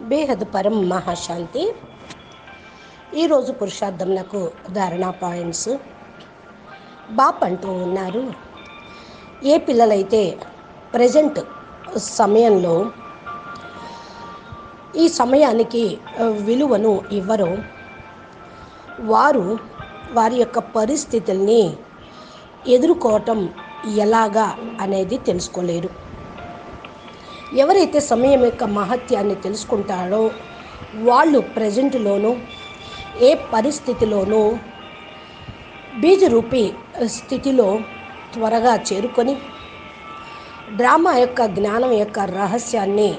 బేహద్ పరం మహాశాంతి. ఈరోజు పురుషార్థంలకు ఉదాహరణ పాయింట్స్ బాప్ అంటూ ఉన్నారు. ఏ పిల్లలైతే ప్రజెంట్ సమయంలో ఈ సమయానికి విలువను ఇవ్వరో వారు వారి యొక్క పరిస్థితుల్ని ఎదుర్కోవటం ఎలాగా అనేది తెలుసుకోలేరు. ఎవరైతే సమయం యొక్క మహత్యాన్ని తెలుసుకుంటారో వాళ్ళు ప్రజెంట్లోనూ ఏ పరిస్థితిలోనూ బీజరూపి స్థితిలో త్వరగా చేరుకొని డ్రామా యొక్క జ్ఞానం యొక్క రహస్యాన్ని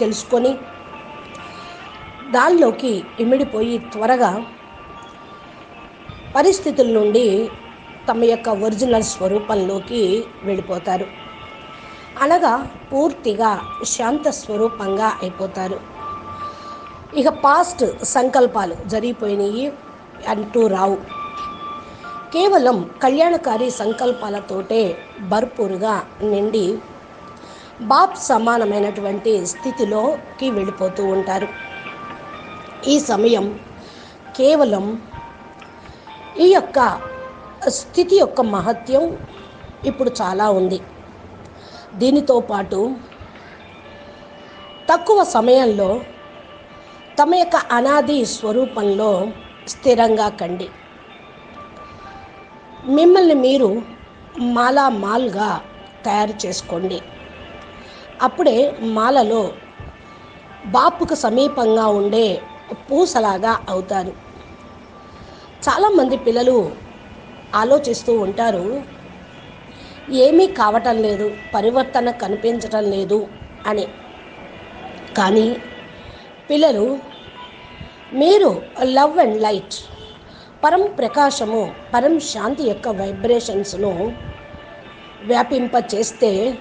తెలుసుకొని దానిలోకి ఇమిడిపోయి త్వరగా పరిస్థితుల నుండి తమ యొక్క ఒరిజినల్ స్వరూపంలోకి వెళ్ళిపోతారు. అనగా పూర్తిగా శాంత స్వరూపంగా అయిపోతారు. ఇక పాస్ట్ సంకల్పాలు జరిగిపోయినాయి అంటూ రావు. కేవలం కళ్యాణకారి సంకల్పాలతోటే భర్పూరుగా నిండి బాప్ సమానమైనటువంటి స్థితిలోకి వెళ్ళిపోతూ ఉంటారు. ఈ సమయం కేవలం ఈ యొక్క స్థితి యొక్క మహత్యం ఇప్పుడు చాలా ఉంది. దీనితో పాటు తక్కువ సమయంలో తమ యొక్క అనాది స్వరూపంలో స్థిరంగా కండి. మిమ్మల్ని మీరు మాలా మాల్గా తయారు చేసుకోండి. అప్పుడే మాలలో బాపుకు సమీపంగా ఉండే పూసలాగా అవుతారు. చాలామంది పిల్లలు ఆలోచిస్తూ ఉంటారు ఏమీ కావటం లేదు పరివర్తన కనిపించటం లేదు అని. కానీ పిల్లలు మీరు లవ్ అండ్ లైట్ పరం ప్రకాశము పరం శాంతి యొక్క వైబ్రేషన్స్ను వ్యాపింప చేస్తే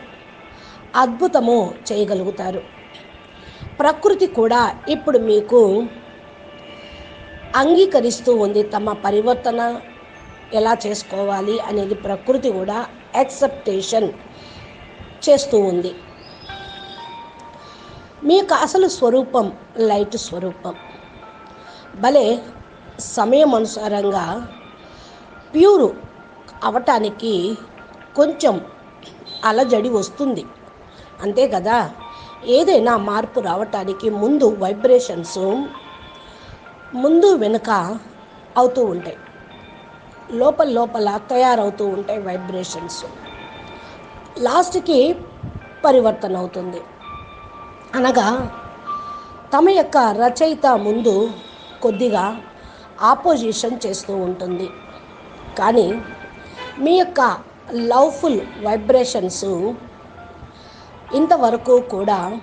అద్భుతము చేయగలుగుతారు. ప్రకృతి కూడా ఇప్పుడు మీకు అంగీకరిస్తూ ఉంది. తమ పరివర్తన ఎలా చేసుకోవాలి అనేది ప్రకృతి కూడా యాక్సెప్టేషన్ చేస్తూ ఉంది. మీకు అసలు స్వరూపం లైట్ స్వరూపం. భలే సమయం అనుసారంగా ప్యూరు అవటానికి కొంచెం అలజడి వస్తుంది. అంతే కదా? ఏదైనా మార్పు రావటానికి ముందు వైబ్రేషన్స్ ముందు వెనుక అవుతూ ఉంటాయి. లోపల లోపల తయారవుతూ ఉంటాయి వైబ్రేషన్స్ లాస్ట్కి పరివర్తన అవుతుంది. అనగా తమ యొక్క రచయిత ముందు కొద్దిగా ఆపోజిషన్ చేస్తూ ఉంటుంది. కానీ మీ యొక్క లవ్ఫుల్ వైబ్రేషన్స్ ఇంతవరకు కూడా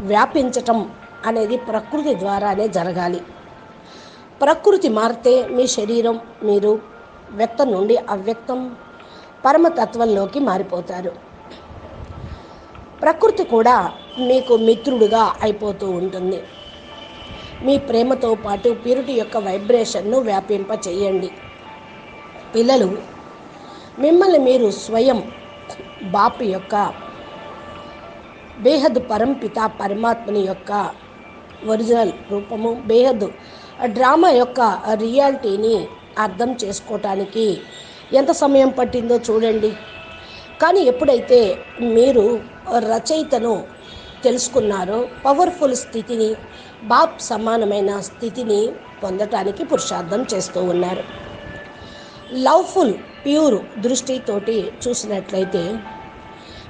వ్యాపించటం అనేది ప్రకృతి ద్వారానే జరగాలి. ప్రకృతి మారితే మీ శరీరం మీరు వ్యక్తం నుండి అవ్యక్తం పరమతత్వంలోకి మారిపోతారు. ప్రకృతి కూడా మీకు మిత్రుడుగా అయిపోతూ ఉంటుంది. మీ ప్రేమతో పాటు ప్యూరిటీ యొక్క వైబ్రేషన్ను వ్యాపింప చేయండి పిల్లలు మిమ్మల్ని మీరు స్వయం బాపు యొక్క బేహద్ పరంపిత పరమాత్మని యొక్క ఒరిజినల్ రూపము బేహద్ డ్రామా యొక్క రియాలిటీని అర్థం చేసుకోవటానికి ఎంత సమయం పట్టిందో చూడండి. కానీ ఎప్పుడైతే మీరు రచయితను తెలుసుకున్నారో పవర్ఫుల్ స్థితిని బాప్ సమానమైన స్థితిని పొందటానికి పురుషార్థం చేస్తూ ఉన్నారు. లవ్ఫుల్ ప్యూర్ దృష్టితోటి చూసినట్లయితే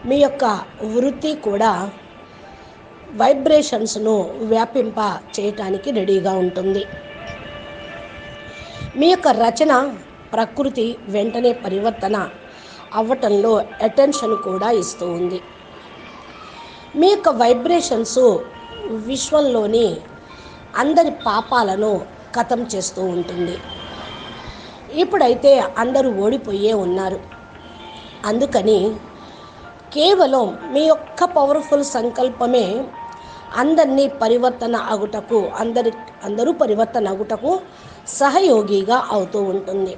మీ యొక్క వృత్తి కూడా వైబ్రేషన్స్ను వ్యాపింప చేయటానికి రెడీగా ఉంటుంది. మీ యొక్క రచన ప్రకృతి వెంటనే పరివర్తన అవ్వటంలో అటెన్షన్ కూడా ఇస్తూ ఉంది. మీ యొక్క వైబ్రేషన్స్ విశ్వంలోని అందరి పాపాలను కథం చేస్తూ ఉంటుంది. ఇప్పుడైతే అందరూ ఓడిపోయే ఉన్నారు. అందుకని కేవలం మీ యొక్క పవర్ఫుల్ సంకల్పమే అందరినీ పరివర్తన అగుటకు అందరి అందరూ పరివర్తన అగుటకు సహయోగిగా అవుతూ ఉంటుంది.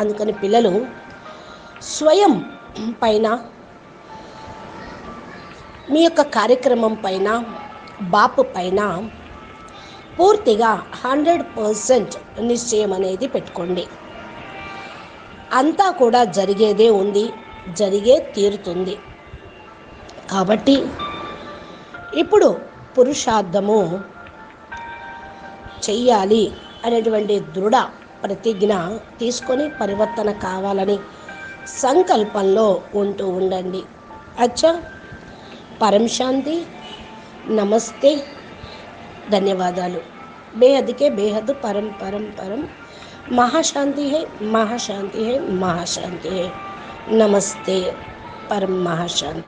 అందుకని పిల్లలు స్వయం పైన మీ యొక్క కార్యక్రమం పైన బాపు పైన పూర్తిగా హండ్రెడ్ పర్సెంట్ నిశ్చయం అనేది పెట్టుకోండి. అంతా కూడా జరిగేదే ఉంది జరిగే తీరుతుంది. కాబట్టి ఇప్పుడు పురుషార్థము చెయ్యాలి అనేటువంటి దృఢ ప్రతిజ్ఞ తీసుకొని పరివర్తన కావాలని సంకల్పంలో ఉంటూ ఉండండి అచ్చా పరం శాంతి నమస్తే ధన్యవాదాలు బేహద్కే బేహద్ పరం పరం పరం महाशांति है महाशांति है महाशांति है नमस्ते परम महाशांति